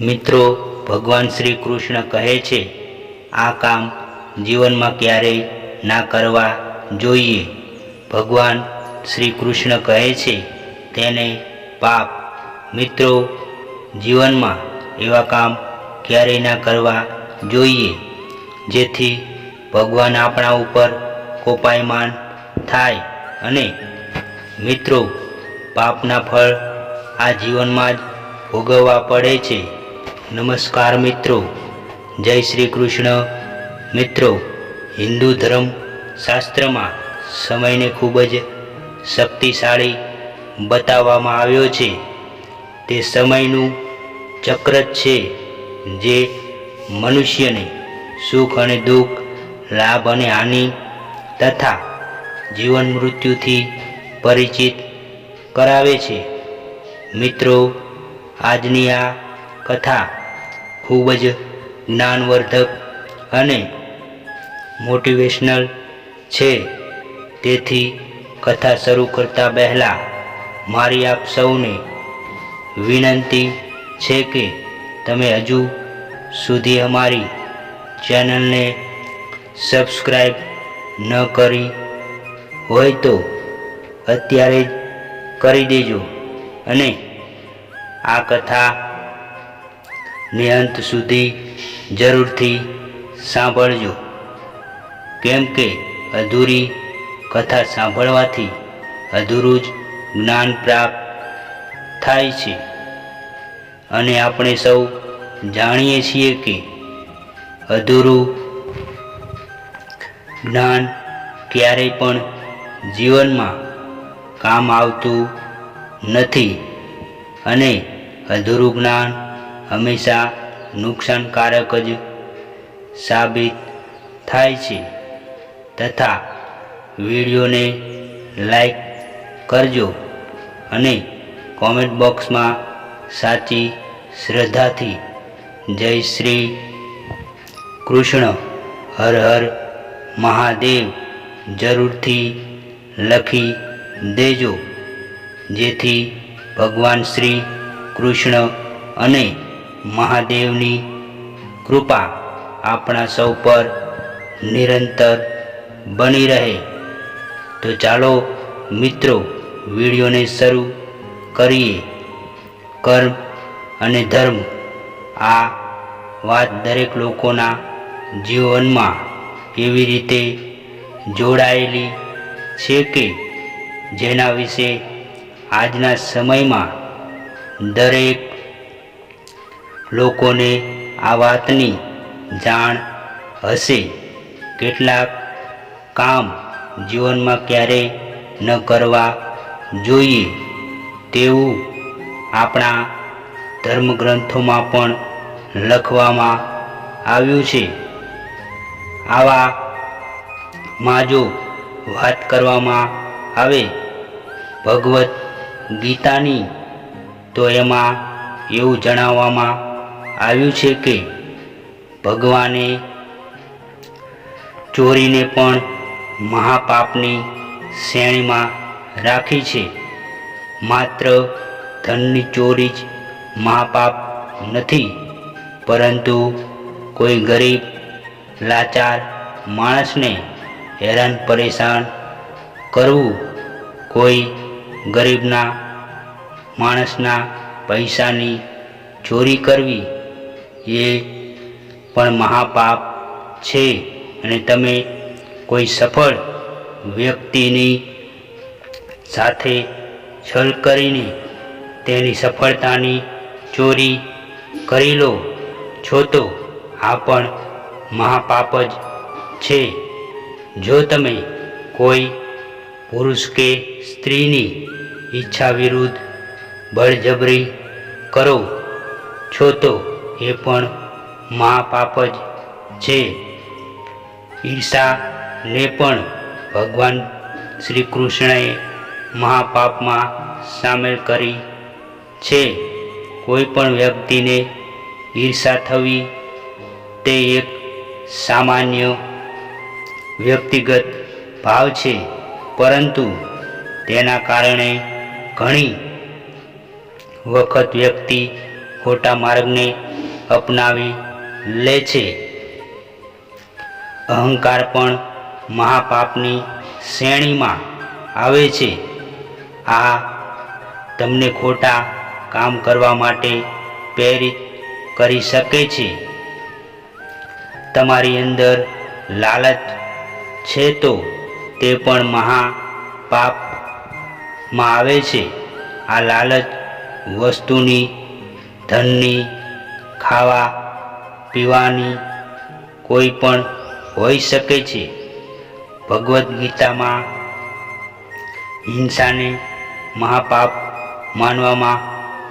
મિત્રો, ભગવાન શ્રી કૃષ્ણ કહે છે, આ કામ જીવનમાં ક્યારેય ના કરવા જોઈએ. ભગવાન શ્રી કૃષ્ણ કહે છે, તેને પાપ, મિત્રો, જીવનમાં એવા કામ ક્યારેય ના કરવા જોઈએ. જેથી ભગવાન આપણા ઉપર કોપાયમાન થાય અને મિત્રો, પાપના ફળ આ જીવનમાં જ ભોગવવા પડે છે. નમસ્કાર મિત્રો. જય શ્રી કૃષ્ણ. મિત્રો, હિન્દુ ધર્મ શાસ્ત્રમાં સમયને ખૂબ જ શક્તિશાળી બતાવવામાં આવ્યો છે. તે સમયનું ચક્ર જ છે જે મનુષ્યને સુખ અને દુઃખ, લાભ અને હાનિ તથા જીવન મૃત્યુથી પરિચિત કરાવે છે. મિત્રો, આજની આ કથા ખૂબ જ જ્ઞાનવર્ધક અને મોટિવેશનલ છે. તેથી કથા શરૂ કરતા પહેલાં મારી આપ સૌને વિનંતી છે કે તમે હજુ સુધી અમારી ચેનલને સબસ્ક્રાઈબ ન કરી હોય તો અત્યારે જ કરી દેજો. અને આ કથા ને અંત સુધી જરૂરથી સાંભળજો. કેમ કે અધૂરી કથા સાંભળવાથી અધૂરું જ જ્ઞાન પ્રાપ્ત થાય છે. અને આપણે સૌ જાણીએ છીએ કે અધૂરું જ્ઞાન ક્યારેય પણ જીવનમાં કામ આવતું નથી. અને અધૂરું જ્ઞાન હંમેશા નુકસાનકારક જ સાબિત થાય છે. તથા વિડીયોને લાઈક કરજો અને કોમેન્ટ બોક્સમાં સાચી શ્રદ્ધાથી જય શ્રી કૃષ્ણ, હર હર મહાદેવ જરૂરથી લખી દેજો. જેથી ભગવાન શ્રી કૃષ્ણ અને મહાદેવની કૃપા આપણા સૌ પર નિરંતર બની રહે. તો ચાલો મિત્રો, વિડીયોને શરૂ કરીએ. કર્મ અને ધર્મ, આ વાત દરેક લોકોના જીવનમાં એવી રીતે જોડાયેલી છે કે જેના વિશે આજના સમયમાં દરેક લોકોને આ વાતની જાણ હશે. કેટલાક કામ જીવનમાં ક્યારે ન કરવા જોઈએ તેવું આપણા ધર્મગ્રંથોમાં પણ લખવામાં આવ્યું છે. આવા માં જો વાત કરવામાં આવે ભગવદ્ ગીતાની, તો એમાં એવું જણાવવામાં આવ્યું છે કે ભગવાને ચોરીને પણ મહાપાપની શ્રેણીમાં રાખી છે. માત્ર ધનની ચોરી જ મહાપાપ નથી, પરંતુ કોઈ ગરીબ, લાચાર માણસને હેરાન પરેશાન કરવું, કોઈ ગરીબના માણસના પૈસાની ચોરી કરવી એ પણ મહાપાપ છે અને તમે કોઈ સફળ વ્યક્તિની સાથે છલ કરીને તેની સફળતાની ચોરી કરી લો છો તો આ પણ મહાપાપ જ છે. જો તમે કોઈ પુરુષ કે સ્ત્રીની ઈચ્છા વિરુદ્ધ બળજબરી કરો છો તો એ પણ મહાપાપ જ છે. ઈર્ષાને પણ ભગવાન શ્રી કૃષ્ણએ મહાપાપમાં સામેલ કરી છે. કોઈ પણ વ્યક્તિને ઈર્ષા થવી તે એક સામાન્ય વ્યક્તિગત ભાવ છે. પરંતુ તેના કારણે ઘણી વખત વ્યક્તિ ખોટા માર્ગને અપનાવી લે છે. અહંકાર પણ મહાપાપની શ્રેણીમાં આવે છે. આ તમને ખોટા કામ કરવા માટે પ્રેરિત કરી શકે છે. તમારી અંદર લાલચ છે તો તે પણ મહા પાપમાં આવે છે. આ લાલચ વસ્તુની, ધનની ખાવા, પીવાની કોઈ પણ હોઈ શકે છે. ભગવદ્ ગીતામાં હિંસાને મહાપાપ માનવામાં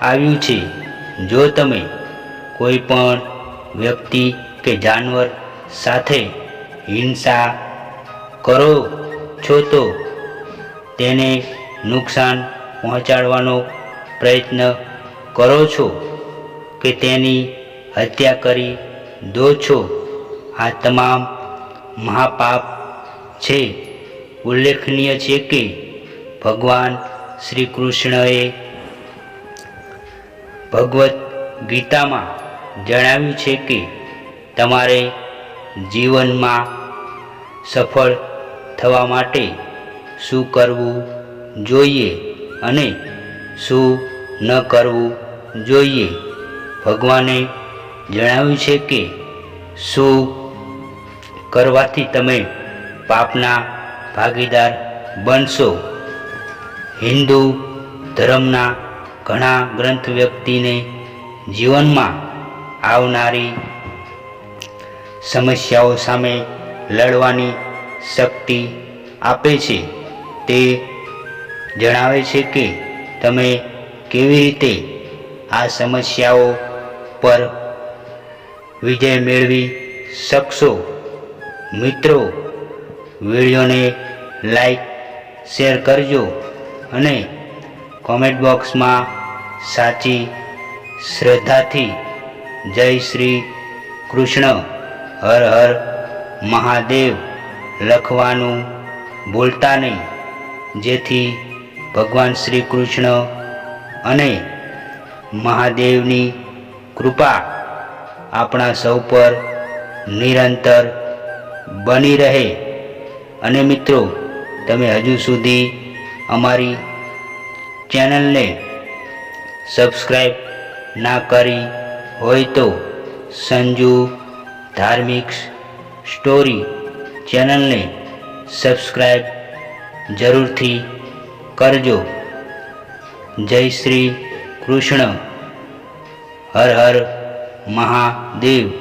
આવ્યું છે. જો તમે કોઈ પણ વ્યક્તિ કે જાનવર સાથે હિંસા કરો છો તો તેને નુકસાન પહોંચાડવાનો પ્રયત્ન કરો છો કે તેની હત્યા કરી દો છો. આ તમામ મહાપાપ છે. ઉલ્લેખનીય છે કે ભગવાન શ્રી કૃષ્ણએ ભગવદ્ ગીતામાં જણાવ્યું છે કે તમારે જીવનમાં સફળ થવા માટે શું કરવું જોઈએ અને શું ન કરવું જોઈએ. ભગવાને જણાવ્યું છે કે શું કરવાથી તમે પાપના ભાગીદાર બનશો? હિન્દુ ધર્મના ઘણા ગ્રંથ વ્યક્તિને જીવનમાં આવનારી સમસ્યાઓ સામે લડવાની શક્તિ આપે છે. તે જણાવે છે કે તમે કેવી રીતે આ સમસ્યાઓ પર વિજય મેળવી શકશો. મિત્રો, વિડીયોને લાઈક, શેર કરજો અને કોમેન્ટ બોક્સમાં સાચી શ્રદ્ધાથી જય શ્રી કૃષ્ણ, હર હર મહાદેવ લખવાનું ભૂલતા નહીં. જેથી ભગવાન શ્રી કૃષ્ણ અને મહાદેવની કૃપા આપણા સૌ પર નિરંતર બની રહે. અને મિત્રો, તમે હજુ સુધી અમારી ચેનલને સબસ્ક્રાઈબ ના કરી હોય તો સંજુ ધાર્મિક સ્ટોરી ચેનલને સબસ્ક્રાઈબ જરૂરથી કરજો. જય શ્રી કૃષ્ણ. હર હર મહાદેવ.